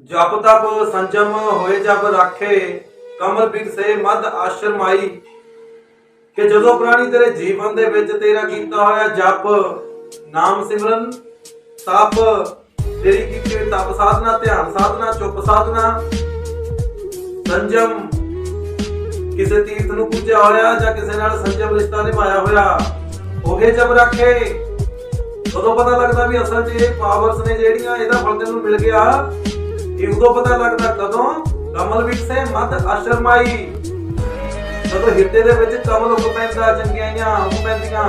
ਜਪ ਤਪ ਸੰਜਮ ਹੋਏ ਜਬ ਰਾਖੇ, ਕਮਲ ਬਿਗਸੇ ਮਦ ਆਸ਼ਰਮਾਈ ਕਿ ਜਦੋਂ ਪ੍ਰਾਣੀ ਤੇਰੇ ਜੀਵਨ ਦੇ ਵਿੱਚ ਤੇਰਾ ਕੀਤਾ ਹੋਇਆ ਜਪ, ਨਾਮ ਸਿਮਰਨ, ਤਪ, ਤੇਰੀ ਕੀਤੀ ਹੋਈ ਤਪ ਸਾਧਨਾ, ਧਿਆਨ ਸਾਧਨਾ, ਚੁੱਪ ਸਾਧਨਾ, ਸੰਜਮ, ਕਿਸੇ ਤੀਰਥ ਨੂੰ ਪੂਜਿਆ ਹੋਇਆ ਜਾਂ ਕਿਸੇ ਨਾਲ ਸੰਜਮ ਰਿਸ਼ਤਾ ਨਿਭਾਇਆ ਹੋਇਆ ਹੋਗੇ ਜਬ ਰੱਖੇ। ਉਦੋਂ ਪਤਾ ਲੱਗਦਾ ਵੀ ਅਸਲ 'ਚ ਇਹ ਪਾਵਰਸ ਨੇ ਜਿਹੜੀਆਂ, ਇਹਦਾ ਫਲ ਤੈਨੂੰ ਮਿਲ ਗਿਆ। ਇਹ ਉਦੋਂ ਪਤਾ ਲੱਗਦਾ ਕਦੋਂ ਕਮਲ ਵਿੱਚ ਸੇ ਮਦ ਜਦੋਂ ਹਿਰਦੇ ਦੇ ਵਿੱਚ ਕਮਲ ਉੱਗ ਪੈਂਦਾ ਚੰਗਿਆਈਆਂ ਉੱਗ ਪੈਂਦੀਆਂ।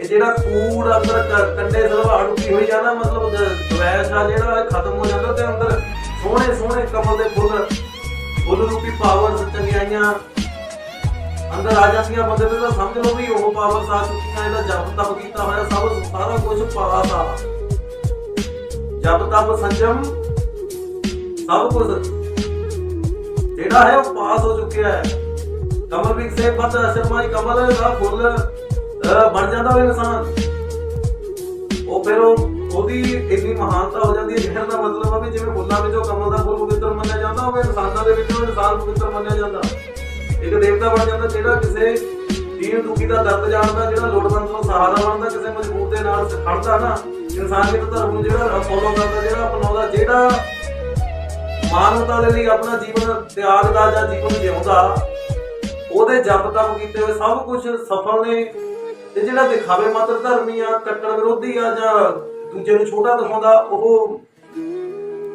ਇਹ ਜਿਹੜਾ ਕੂੜ ਅੰਦਰ ਕੰਡੇ ਸਲਵਾੜ ਉੱਠੀ ਹੋਈ ਆ ਨਾ ਮਤਲਬ ਦਵੈਸ਼ ਆ ਜਿਹੜਾ ਖਤਮ ਹੋ ਜਾਂਦਾ ਤੇ ਅੰਦਰ ਸੋਹਣੇ ਸੋਹਣੇ ਕਮਲ ਦੇ ਫੁੱਲ ਫੁੱਲ ਰੂਪੀ ਪਾਵਰ ਚੰਗਿਆਈਆਂ ਅੰਦਰ ਆ ਜਾਂਦੀਆਂ ਬੰਦੇ ਨੂੰ ਤਾਂ ਸਮਝ ਲਓ ਵੀ ਉਹ ਪਾਵਰ ਆ ਚੁੱਕੀਆਂ, ਇਹਦਾ ਜਪ ਤਪ ਕੀਤਾ ਹੋਇਆ ਸਭ, ਸਾਰਾ ਕੁਝ ਪਾਸ ਆ। ਜਪ ਤਪ ਸੰਜਮ ਸਭ ਕੁਝ ਜਿਹੜਾ ਹੈ ਉਹ ਪਾਸ ਹੋ ਚੁੱਕਿਆ ਹੈ। ਕਮਲ ਵੀ ਸੇ ਪਤ ਸ਼ਰਮਾਈ ਕਮਲ ਦਾ ਫੁੱਲ ਬਣ ਜਾਂਦਾ ਉਹ ਇਨਸਾਨ। ਉਹ ਫਿਰ ਉਹਦੀ ਇੰਨੀ ਮਹਾਨਤਾ ਹੋ ਜਾਂਦੀ ਹੈ ਜਿਹੜਾ ਦਾ ਮਤਲਬ ਆ ਵੀ ਜਿਵੇਂ ਫੁੱਲਾਂ ਵਿੱਚੋਂ ਕਮਲ ਦਾ ਫੁੱਲ ਪਵਿੱਤਰ ਮੰਨਿਆ ਜਾਂਦਾ ਹੋਵੇ, ਇਨਸਾਨਾਂ ਦੇ ਵਿੱਚੋਂ ਇਨਸਾਨ ਪਵਿੱਤਰ ਮੰਨਿਆ ਜਾਂਦਾ। ਇੱਕ ਦੇਵਤਾ ਬਣ ਜਾਂਦਾ ਜਿਹੜਾ ਕਿਸੇ ਦੀਨ ਦੁਖੀ ਦਾ ਦਰਦ ਜਾਣਦਾ, ਜਿਹੜਾ ਲੋੜਵੰਦ ਨੂੰ ਸਹਾਰਾ ਬਣਦਾ ਕਿਸੇ ਮਜਬੂਰ ਦੇ ਨਾਲ ਖੜਦਾ ਨਾ। ਇਨਸਾਨੀਅਤ ਧਰਮ ਨੂੰ ਜਿਹੜਾ, ਫੋਲੋ ਕਰਦਾ ਜਿਹੜਾ, ਅਪਣਾਉਂਦਾ, ਜਿਹੜਾ ਮਾਨਵਤਾ ਦੇ ਲਈ ਆਪਣਾ ਜੀਵਨ ਤਿਆਗਦਾ ਜਾਂ ਜੀਵਨ ਜਿਉਂਦਾ, ਉਹਦੇ ਜਪ ਤਪ ਕੀਤੇ ਹੋਏ ਸਭ ਕੁਝ ਸਫਲ ਨੇ। ਤੇ ਜਿਹੜਾ ਦਿਖਾਵੇ ਮਾਤਰ ਧਰਮੀ ਆ, ਕੱਟੜ ਵਿਰੋਧੀ ਆ ਜਾਂ ਦੂਜੇ ਨੂੰ ਛੋਟਾ ਦਿਖਾਉਂਦਾ, ਉਹ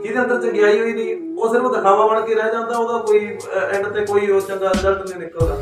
ਜਿਹਦੇ ਅੰਦਰ ਚੰਗਿਆਈ ਹੋਈ ਨਹੀਂ, ਉਹ ਸਿਰਫ ਦਿਖਾਵਾ ਬਣ ਕੇ ਰਹਿ ਜਾਂਦਾ, ਉਹਦਾ ਕੋਈ ਐਂਡ ਤੇ ਕੋਈ ਉਹ ਚੰਗਾ ਰਿਜ਼ਲਟ ਨਹੀਂ ਨਿਕਲਦਾ।